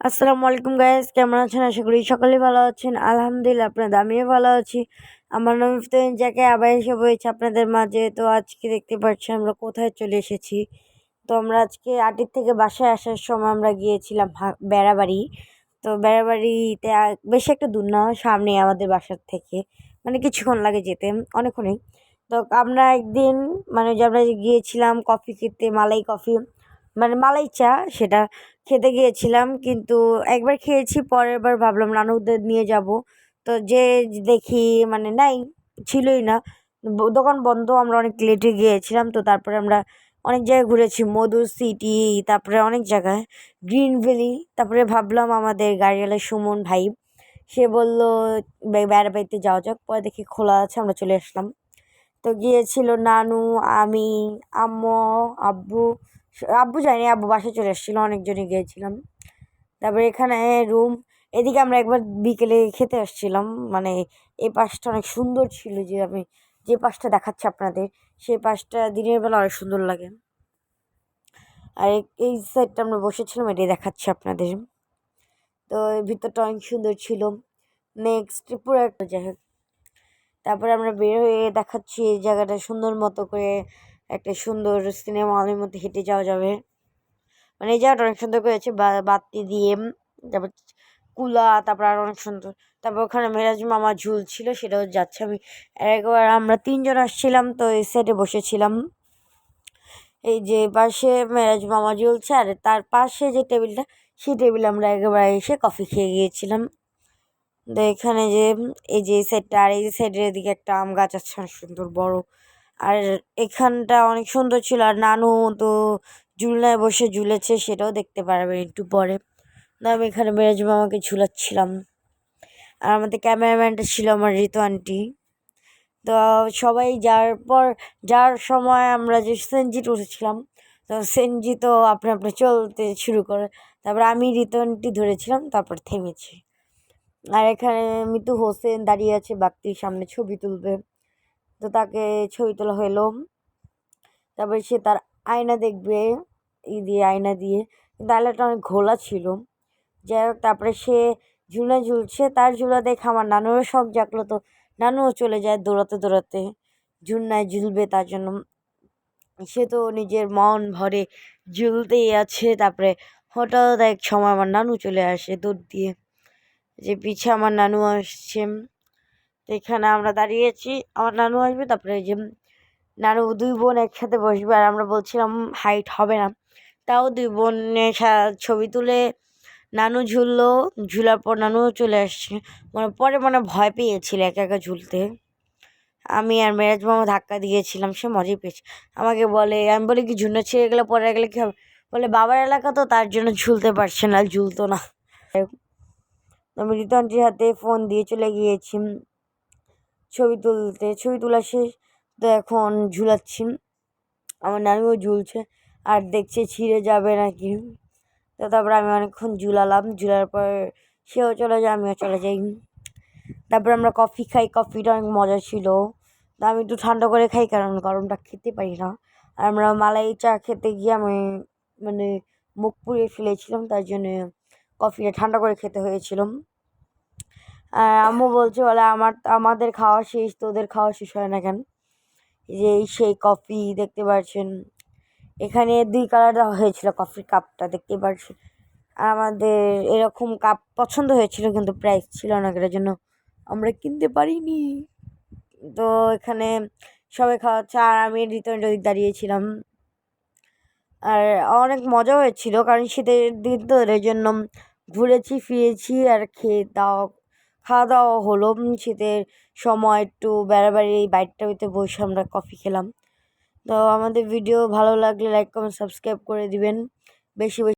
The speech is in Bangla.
আসসালামু আলাইকুম গাইস কেমন আছেন? আশা করি সকলে ভালো আছেন। আলহামদুলিল্লাহ, আপনাদের আমিও ভালো আছি। আমার নাম ইফতারিন যাকে আবার এসে বলেছি আপনাদের মাঝে। তো আজকে দেখতে পাচ্ছি আমরা কোথায় চলে এসেছি। তো আমরা আজকে আটির থেকে বাসায় আসার সময় আমরা গিয়েছিলাম বেড়াবাড়ি। তো বেড়াবাড়িতে বেশি একটা দূর না সামনে আমাদের বাসার থেকে। মানে কিছুক্ষণ লাগে যেতে, অনেকক্ষণই। তো আমরা একদিন মানে যে আমরা গিয়েছিলাম, কফি খেতে, মালাই কফি মানে মালাই চা, সেটা খেতে গিয়েছিলাম, কিন্তু একবার খেয়েছি পরের বার ভাবলাম নানুদের নিয়ে যাব। তো যে দেখি মানে নাই, ছিলই না। দোকান বন্ধ, আমরা অনেক লেটে গিয়েছিলাম, তো তারপরে আমরা অনেক জায়গায় ঘুরেছি মধু সিটি তারপরে অনেক জায়গায়, গ্রিন ভ্যালি তারপরে ভাবলাম আমাদের গাড়িওয়ালা সুমন ভাই, সে বলল বেড়াবাড়িতে যাওয়া যাক, পরে দেখি খোলা আছে, আমরা চলে আসলাম। তো গিয়েছিল নানু, আমি, আম্মু, আব্বু আব্বু যায়নি আব্বু বাসায় চলে এসেছিল, অনেকজনই গিয়েছিলাম। তারপরে এখানে রুম এদিকে আমরা একবার বিকেলে খেতে আসছিলাম মানে এই পাশটা অনেক সুন্দর ছিল যে আমি যে পাশটা দেখাচ্ছি আপনাদের সেই পাশটা দিনের বেলা অনেক সুন্দর লাগে। আর এই সাইডটা আমরা বসেছিলাম, এটাই দেখাচ্ছি আপনাদের। তো ভিতরটা অনেক সুন্দর ছিল। নেক্সট পুরো একটা হোক। তারপরে আমরা বের হয়ে দেখাচ্ছি এই জায়গাটা সুন্দর মতো করে। একটা সুন্দর সিনেমা হলের মধ্যে হেঁটে যাওয়া যাবে। মানে এই জায়গাটা অনেক সুন্দর করেছে বাতি দিয়ে, তারপর কুলা, তারপর আর অনেক সুন্দর। তারপর ওখানে মেরাজ মামা ঝুল ছিল, সেটাও যাচ্ছে। আমি একবার আমরা তিনজন আসছিলাম, তো এই সাইডে বসেছিলাম। এই যে পাশে মেরাজ মামা ঝুলছে, আর তার পাশে যে টেবিলটা সেই টেবিলে আমরা একেবারে এসে কফি খেয়ে গিয়েছিলাম। তো এখানে যে, এই যে এই সাইডটা আর এই সাইডের এদিকে একটা আম গাছ আছে সুন্দর, বড়। আর এখানটা অনেক সুন্দর ছিল। আর নানু তো ঝুলনায় বসে ঝুলেছে, সেটাও দেখতে পারবেন একটু পরে। আমি এখানে মেরাজ মামাকে ঝুলাচ্ছিলাম। আর আমাদের ক্যামেরাম্যানটা ছিল আমার ঋতু আন্টি। তো সবাই যার পর, যার সময় আমরা যে সেনজিট উঠেছিলাম, তো সেনজি তো আপনি আপনি চলতে শুরু করে। তারপর আমি ঋতু আন্টি ধরেছিলাম, তারপর থেমেছি। আর এখানে মিতু হোসেন দাঁড়িয়ে আছে বাক্তির সামনে ছবি তুলবে। তো তাকে ছবি তোলা হলো। তারপরে সে তার আয়না দেখবে, ই দিয়ে আয়না দিয়ে। কিন্তু আয়নাটা অনেক ঘোলা ছিল। যাই হোক, তারপরে সে ঝুলে ঝুলছে। তার ঝুলা দেখে আমার নানুরও শখ জাগলো তো। নানুও চলে যায় দৌড়াতে দৌড়াতে। ঝুলনায় ঝুলবে তার জন্য। সে তো নিজের মন ভরে ঝুলতেই আছে। তারপরে হঠাৎ এক সময় আমার নানু চলে আসে দৌড় দিয়ে। যে পিছে আমার নানু আসছে। তো এখানে আমরা দাঁড়িয়েছি। আমার নানু আসবে, তারপরে যে নানু দুই বোন একসাথে বসবে আর আমরা বলছিলাম হাইট হবে না। তাও দুই বোনের ছবি তুলে নানু ঝুললো। ঝুলার পর নানুও চলে আসছে। মানে পরে মানে ভয় পেয়েছিল একা একা ঝুলতে। আমি আর মেরাজ মামা ধাক্কা দিয়েছিলাম, সে মজাই পেয়েছে। আমাকে বলে, আমি বলি কি ঝুলনা ছেড়ে গেলে পরে গেলে কী হবে? বলে, বাবার এলাকা তো তার জন্য ঝুলতে পারছে না, ঝুলতো না। আমি রিতনটির হাতে ফোন দিয়ে চলে গিয়েছি। ছবি তুলতে, ছবি তোলা শেষ, তো এখন ঝুলাচ্ছি। আমার নানিও ঝুলছে, আর দেখছে ছিঁড়ে যাবে নাকি। তো তারপরে আমি অনেকক্ষণ ঝুলালাম, ঝুলার পর সেও চলে যায়, আমিও চলে যাই। তারপরে আমরা কফি খাই, কফিটা অনেক মজা ছিল। তো আমি একটু ঠান্ডা করে খাই, কারণ গরমটা খেতে পারি না। আর আমরা মালাই চা খেতে গিয়ে আমি মানে মুখ পুড়িয়ে ফেলেছিলাম, তার জন্য কফিটা ঠান্ডা করে খেতে হয়েছিল। আম্মু বলছে, বলে আমার, আমাদের খাওয়া শেষ, তোদের খাওয়া শেষ হয় না কেন? যে এই সেই কফি দেখতে পাচ্ছেন এখানে দুই কালার দেওয়া হয়েছিল কফির কাপটা, দেখতে পাচ্ছেন আর আমাদের এরকম কাপ পছন্দ হয়েছিল, কিন্তু প্রাইস ছিল না, এটার জন্য আমরা কিনতে পারিনি। তো এখানে সবাই খাওয়াচ্ছে, আর আমি রিতন ওদিক দাঁড়িয়েছিলাম। আর অনেক মজা হয়েছিল, কারণ শীতের দিন তো, এর জন্য ঘুরেছি, ফিরেছি, আর খেয়ে দাওয়া খাওয়া দাওয়া হলো শীতের সময় একটু বেড়াবাড়ি এই বাইকটাতে বসে আমরা কফি খেলাম। তো আমাদের ভিডিও ভালো লাগলে লাইক কমেন্ট সাবস্ক্রাইব করে দিবেন। বেশি বেশি